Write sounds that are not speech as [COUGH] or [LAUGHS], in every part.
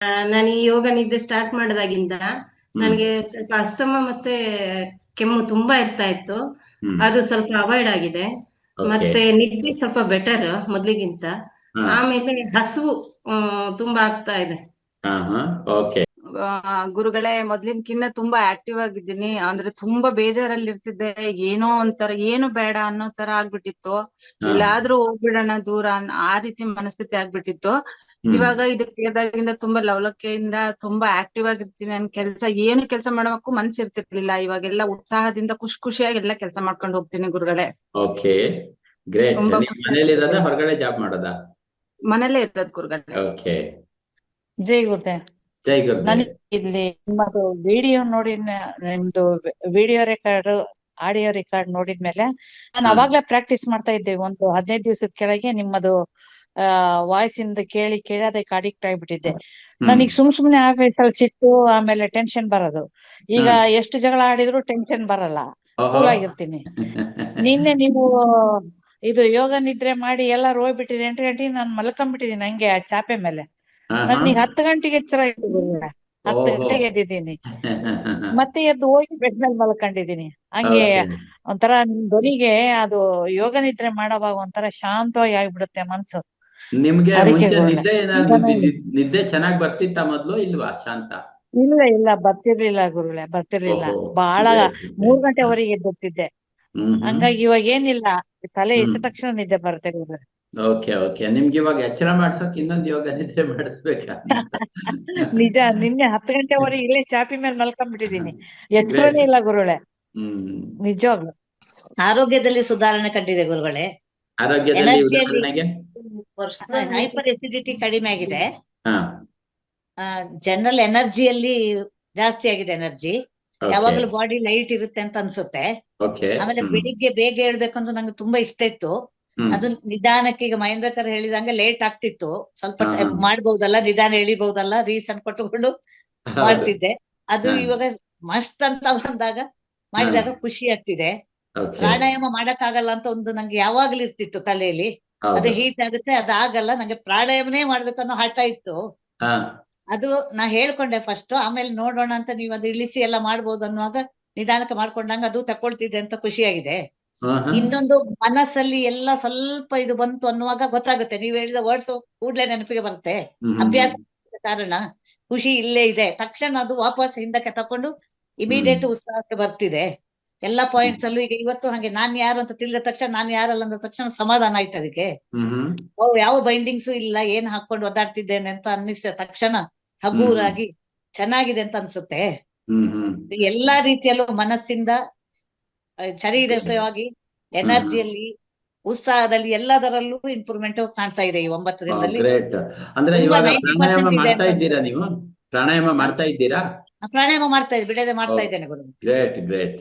ನಾನು ಈ ಯೋಗ ನಿದ್ದೆ ಸ್ಟಾರ್ಟ್ ಮಾಡಿದಾಗಿಂದ ನನಗೆ ಸ್ವಲ್ಪ ಅಸ್ತಮ ಮತ್ತೆ ಕೆಮ್ಮು ತುಂಬಾ ಇರ್ತಾ ಇತ್ತು. ಅದು ಸ್ವಲ್ಪ ಅವಾಯ್ಡ್ ಆಗಿದೆ. ಮತ್ತೆ ನಿದ್ದೆ ಸ್ವಲ್ಪ ಬೆಟರ್ ಮೊದ್ಲಿಗಿಂತ. ಆಮೇಲೆ ಹಸುವು ತುಂಬಾ ಆಗ್ತಾ ಇದೆ. ಗುರುಗಳೇ ಮೊದ್ಲಿನ್ಕಿನ್ನ ತುಂಬಾ ಆಕ್ಟಿವ್ ಆಗಿದ್ದೀನಿ. ಅಂದ್ರೆ ತುಂಬಾ ಬೇಜಾರಲ್ಲಿ ಇರ್ತಿದ್ದೆ ಏನೋ ಒಂಥರ ಏನು ಬೇಡ ಅನ್ನೋ ತರ ಆಗ್ಬಿಟ್ಟಿತ್ತು. ಇಲ್ಲಾದ್ರೂ ಎಲ್ಲಾದ್ರೂ ಹೋಗ್ಬಿಡೋಣ ದೂರ ಆ ರೀತಿ ಮನಸ್ಥಿತಿ ಆಗ್ಬಿಟ್ಟಿತ್ತು. ಇವಾಗ ಇದು ಕೇಳಿದಾಗಿಂದ ತುಂಬಾ ಲವಲಕೆಯಿಂದ ತುಂಬಾ ಆಕ್ಟಿವ್ ಆಗಿರ್ತೀನಿ ನನ್ ಕೆಲ್ಸ ಏನು ಕೆಲಸ ಮಾಡೋಕ್ಕೂ ಮನ್ಸ್ ಇರ್ತಿರ್ಲಿಲ್ಲ ಇವಾಗೆಲ್ಲ ಉತ್ಸಾಹದಿಂದ ಖುಷಿ ಖುಷಿಯಾಗಿ ಎಲ್ಲ ಕೆಲಸ ಮಾಡ್ಕೊಂಡು ಹೋಗ್ತೀನಿ ಗುರುಗಳೇ. ಓಕೆ ಗ್ರೇಟ್ ಮನೇಲಿ ಇರೋದಾ ಹೊರಗಡೆ ಜಾಬ್ ಮಾಡೋದಾ? ಮನೇಲೇ ಇರೋದ್ ಗುರುಗಳೇ. ಓಕೆ ಜೈ ಗುರುದೇವ್ ಜೈ ಗುರುದೇವ್ ನನಗೆ ಇಲ್ಲಿ ನಿಮ್ಮದು ವಿಡಿಯೋ ನೋಡಿ ನಿಮ್ದು ವಿಡಿಯೋ ರೆಕಾರ್ಡ್ ಆಡಿಯೋ ರೆಕಾರ್ಡ್ ನೋಡಿದ್ಮೇಲೆ ನಾನು. ಅವಾಗ್ಲೇ ಪ್ರಾಕ್ಟೀಸ್ ಮಾಡ್ತಾ ಇದ್ದೆ. ಒಂದು ಹದಿನೈದು ದಿವಸದ ಕೆಳಗೆ ನಿಮ್ಮದು ಆ ವಾಯ್ಸ್ ಇಂದ ಕೇಳಿ ಕೇಳಿ ಅದಕ್ಕೆ ಅಡಿಕ್ಟ್ ಆಗಿಬಿಟ್ಟಿದ್ದೆ. ನನಗೆ ಸುಮ್ ಸುಮ್ನೆ ಆಫೀಸ್ ಅಲ್ಲಿ ಸಿಟ್ಟು ಆಮೇಲೆ ಟೆನ್ಷನ್ ಬರೋದು. ಈಗ. ಎಷ್ಟು ಜಗಳ ಆಡಿದ್ರು ಟೆನ್ಷನ್ ಬರಲ್ಲ. ಕೂಲ್ ಆಗಿರ್ತೀನಿ. [LAUGHS] ನಿನ್ನೆ ನೀವು ಇದು ಯೋಗ ನಿದ್ರೆ ಮಾಡಿ ಎಲ್ಲಾರು ಹೋಗ್ಬಿಟ್ಟಿರಿ ಎಂಟು ಗಂಟೆಗೆ ನಾನು ಮಲ್ಕೊಂಡ್ಬಿಟ್ಟಿದೀನಿ ಹಂಗೆ ಆ ಚಾಪೆ ಮೇಲೆ. ನನಗೆ ಹತ್ತು ಗಂಟೆಗೆ ಎಚ್ಚರ. ಹತ್ತು ಗಂಟೆಗೆ ಎದ್ದಿದ್ದೀನಿ. [LAUGHS] ಮತ್ತೆ ಎದ್ದು ಹೋಗಿ ಬೆಡ್ ಮೇಲೆ ಮಲ್ಕೊಂಡಿದೀನಿ ಹಂಗೆ ಒಂಥರ ನಿಮ್ ಧ್ವನಿಗೆ ಅದು ಯೋಗ ನಿದ್ರೆ ಮಾಡೋವಾಗ ಒಂಥರ ಶಾಂತವಾಗಿ ಆಗ್ಬಿಡುತ್ತೆ ಮನ್ಸು. ನಿಮ್ಗೆ. ನಿದ್ದೆ ಏನಾದ್ರು ನಿದ್ದೆ- ಚೆನ್ನಾಗ್ ಬರ್ತಿತ್ತ ಮೊದ್ಲು ಇಲ್ವಾ ಶಾಂತ? ಇಲ್ಲ ಇಲ್ಲ ಬರ್ತಿರ್ಲಿಲ್ಲ ಗುರುಳೆ ಬರ್ತಿರ್ಲಿಲ್ಲ. ಬಹಳ. ಮೂರ್ ಗಂಟೆವರೆಗೆ ಎದ್ದಿರ್ತಿದ್ದೆ ಹ್ಮ್ ಹಂಗಾಗಿ ಇವಾಗ ಏನಿಲ್ಲ ತಲೆ ಇಟ್ಟ ತಕ್ಷಣ ನಿದ್ದೆ ಬರುತ್ತೆ ಗುರುಗಳೇ. Okay okay. ನಿಮ್ಗೆ ಇವಾಗ ಎಚ್ಚರ ಮಾಡ್ಸೋಕ್ ಇನ್ನೊಂದು ಯೋಗ ನಿದ್ರೆ ಮಾಡಿಸ್ಬೇಕ? [LAUGHS] ನಿಜ ನಿನ್ನೆ ಹತ್ತು ಗಂಟೆವರೆಗೆ ಇಲ್ಲೇ ಚಾಪಿ ಮೇಲೆ ಮಲ್ಕೊಂಡ್ಬಿಟ್ಟಿದೀನಿ ಎಚ್ಚರನೇ ಇಲ್ಲ ಗುರುಳೆ ಹ್ಮ್. ನಿಜವಾಗ್ಲು. ಆರೋಗ್ಯದಲ್ಲಿ ಸುಧಾರಣೆ ಕಂಡಿದೆ ಗುರುಗಳೇ. ಆರೋಗ್ಯದಲ್ಲಿ ಹೈಪರ್ ಎಸಿಡಿಟಿ ಕಡಿಮೆ ಆಗಿದೆ. ಆ ಜನರಲ್ ಎನರ್ಜಿಯಲ್ಲಿ ಜಾಸ್ತಿ ಆಗಿದೆ ಎನರ್ಜಿ ಯಾವಾಗಲೂ ಬಾಡಿ ಲೈಟ್ ಇರುತ್ತೆ ಅಂತ ಅನ್ಸುತ್ತೆ. ಓಕೆ ಆಮೇಲೆ ಬೆಳಿಗ್ಗೆ ಬೇಗ ಹೇಳ್ಬೇಕಂತ ನಂಗೆ ತುಂಬಾ ಇಷ್ಟ ಇತ್ತು. ಅದು ನಿಧಾನಕ್ಕೆ ಈಗ ಮಹೇಂದ್ರಕರ್ ಹೇಳಿದಂಗೆ ಲೇಟ್ ಆಗ್ತಿತ್ತು. ಸ್ವಲ್ಪ. ಮಾಡ್ಬಹುದಲ್ಲ ನಿಧಾನ ಎಳಿಬಹುದಲ್ಲ ರೀಸನ್ ಕೊಟ್ಟುಕೊಂಡು ಮಾಡ್ತಿದ್ದೆ. ಅದು. ಇವಾಗ ಮಸ್ತ್ ಅಂತ ಬಂದಾಗ ಮಾಡಿದಾಗ ಖುಷಿ ಆಗ್ತಿದೆ. ಪ್ರಾಣಾಯಾಮ ಪ್ರಾಣಾಯಾಮ ಮಾಡಕ್ಕಾಗಲ್ಲ ಅಂತ ಒಂದು ನಂಗೆ ಯಾವಾಗ್ಲೂ ಇರ್ತಿತ್ತು ತಲೆಯಲ್ಲಿ. ಅದು ಹೀಟ್ ಆಗುತ್ತೆ ಅದಾಗಲ್ಲ ಆಗಲ್ಲ ನಂಗೆ ಪ್ರಾಣಾಯಾಮನೇ ಮಾಡ್ಬೇಕನ್ನೋ ಹಠ ಇತ್ತು. ಅದು ನಾ ಹೇಳ್ಕೊಂಡೆ ಫಸ್ಟ್ ಆಮೇಲೆ ನೋಡೋಣ ಅಂತ ನೀವು ಅದು ಇಳಿಸಿ ಎಲ್ಲ ಮಾಡ್ಬೋದು ಅನ್ನುವಾಗ ನಿಧಾನಕ್ಕೆ ಮಾಡ್ಕೊಂಡಂಗ ಅದು ತಕೊಳ್ತಿದೆ ಅಂತ ಖುಷಿಯಾಗಿದೆ. ಇನ್ನೊಂದು ಮನಸ್ಸಲ್ಲಿ ಎಲ್ಲ ಸ್ವಲ್ಪ ಇದು ಬಂತು ಅನ್ನುವಾಗ ಗೊತ್ತಾಗುತ್ತೆ. ನೀವು ಹೇಳಿದ ವರ್ಡ್ಸ್ ಕೂಡ್ಲೆ ನೆನಪಿಗೆ ಬರುತ್ತೆ. ಅಭ್ಯಾಸ ಕಾರಣ ಖುಷಿ ಇಲ್ಲೇ ಇದೆ. ತಕ್ಷಣ ಅದು ವಾಪಸ್ ಹಿಂದಕ್ಕೆ ತಕೊಂಡು ಇಮಿಡಿಯೇಟ್ ಉತ್ಸಾಹಕ್ಕೆ ಬರ್ತಿದೆ. ಎಲ್ಲಾ ಪಾಯಿಂಟ್ಸ್ ಅಲ್ಲೂ ಈಗ ಇವತ್ತು ಹಂಗೆ ನಾನ್ ಯಾರು ಅಂತ ತಿಳಿದ ತಕ್ಷಣ ನಾನ್ ಯಾರಲ್ಲ ಅಂದ ತಕ್ಷಣ ಸಮಾಧಾನ ಆಯ್ತು ಅದಕ್ಕೆ. ಓ ಯಾವ ಬೈಂಡಿಂಗ್ಸು ಇಲ್ಲ ಏನ್ ಹಾಕೊಂಡು ಒದ್ದಾಡ್ತಿದ್ದೇನೆ ಅಂತ ಅನ್ನಿಸ ತಕ್ಷಣ ಹಗೂರಾಗಿ ಚೆನ್ನಾಗಿದೆ ಅಂತ ಅನ್ಸುತ್ತೆ. ಎಲ್ಲಾ ರೀತಿಯಲ್ಲೂ ಮನಸ್ಸಿಂದ ಶರೀರವಾಗಿ ಎನರ್ಜಿಯಲ್ಲಿ ಉತ್ಸಾಹದಲ್ಲಿ ಎಲ್ಲದರಲ್ಲೂ ಇಂಪ್ರೂವ್ಮೆಂಟ್ ಕಾಣ್ತಾ ಇದೆ ಈ ಒಂಬತ್ತು ದಿನದಲ್ಲಿ. ಅಂದ್ರೆ ಇವಾಗ ಪ್ರಾಣಾಯಾಮ ಮಾಡ್ತಾ ಇದ್ದೀರಾ ನೀವು? ಪ್ರಾಣಾಯಾಮ ಮಾಡ್ತಾ ಇದ್ದೀರಾ? ಪ್ರಾಣಾಯಾಮ ಮಾಡ್ತಾ ಇದ್ದೆ ಬಿಡದೆ ಮಾಡ್ತಾ ಇದ್ದೇನೆ ಗುರು. ಗ್ರೇಟ್ ಗ್ರೇಟ್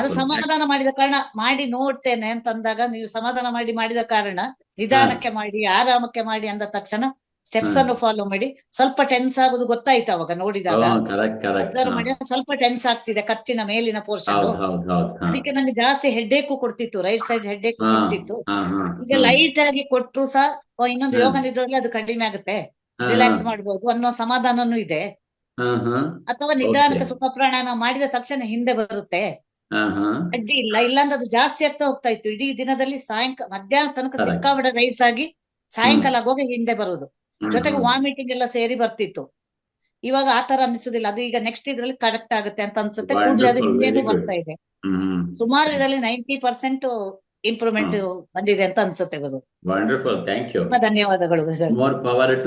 ಅದು ಸಮಾಧಾನ ಮಾಡಿದ ಕಾರಣ ಮಾಡಿ ನೋಡ್ತೇನೆ ಅಂತ ಅಂದಾಗ ನೀವು ಸಮಾಧಾನ ಮಾಡಿ ಮಾಡಿದ ಕಾರಣ ನಿಧಾನಕ್ಕೆ ಮಾಡಿ ಆರಾಮಕ್ಕೆ ಮಾಡಿ ಅಂದ ತಕ್ಷಣ ಸ್ಟೆಪ್ಸ್ ಅನ್ನು ಫಾಲೋ ಮಾಡಿ. ಸ್ವಲ್ಪ ಟೆನ್ಸ್ ಆಗುದು ಗೊತ್ತಾಯ್ತು ಅವಾಗ ನೋಡಿದಾಗ. ಸ್ವಲ್ಪ ಟೆನ್ಸ್ ಆಗ್ತಿದೆ ಕತ್ತಿನ ಮೇಲಿನ ಪೋರ್ಷನ್ ಅದಕ್ಕೆ ನಂಗೆ ಜಾಸ್ತಿ ಹೆಡ್ಡೇಕು ಕೊಡ್ತಿತ್ತು ರೈಟ್ ಸೈಡ್ ಹೆಡ್ಡೇಕು ಕೊಡ್ತಿತ್ತು. ಈಗ ಲೈಟ್ ಆಗಿ ಕೊಟ್ರು ಸಹ ಇನ್ನೊಂದು. ಯೋಗ ನಿದ್ರದಲ್ಲಿ ಅದು ಕಡಿಮೆ ಆಗುತ್ತೆ. ರಿಲ್ಯಾಕ್ಸ್ ಮಾಡ್ಬೋದು ಅನ್ನೋ ಸಮಾಧಾನನೂ ಇದೆ. ಅಥವಾ ನಿಧಾನಕ್ಕೆ. ಸುಖ ಪ್ರಾಣಾಯಾಮ ಮಾಡಿದ ತಕ್ಷಣ ಹಿಂದೆ ಬರುತ್ತೆ. ಅಡ್ಡಿ ಇಲ್ಲ. ಇಲ್ಲಾಂದ್ರೆ ಅದು ಜಾಸ್ತಿ ಆಗ್ತಾ ಹೋಗ್ತಾ ಇತ್ತು. ಇಡೀ ದಿನದಲ್ಲಿ ಸಾಯಂಕಾಲ ಮಧ್ಯಾಹ್ನ ತನಕ. ಸಿಕ್ಕಾಬಿಡ ರೈಸ್ ಆಗಿ ಸಾಯಂಕಾಲ ಆಗುವಾಗ ಹಿಂದೆ ಬರುದು. ಜೊತೆಗೆ. ವಾಮಿಟಿಂಗ್ ಎಲ್ಲ ಸೇರಿ ಬರ್ತಿತ್ತು. ಇವಾಗ ಆತರ ಅನಿಸುದಿಲ್ಲ ಅದು ಈಗ ನೆಕ್ಸ್ಟ್ ಇದ್ರಲ್ಲಿ ಕರೆಕ್ಟ್ ಆಗುತ್ತೆ ಅಂತ ಅನ್ಸುತ್ತೆ. ಕೂಡ ಕೂಡಲೇ ಅದು ಹಿಂದೆನೂ ಬರ್ತಾ ಇದೆ. ಸುಮಾರು ಇದರಲ್ಲಿ ನೈಂಟಿ ಪರ್ಸೆಂಟ್ ಇಂಪ್ರೂವ್ಮೆಂಟ್ ಬಂದಿದೆ ಅಂತ ಅನ್ಸುತ್ತೆ ಗುರು. ವಂಡರ್ಫುಲ್ ಥ್ಯಾಂಕ್ ಯು ತುಂಬಾ ಧನ್ಯವಾದಗಳು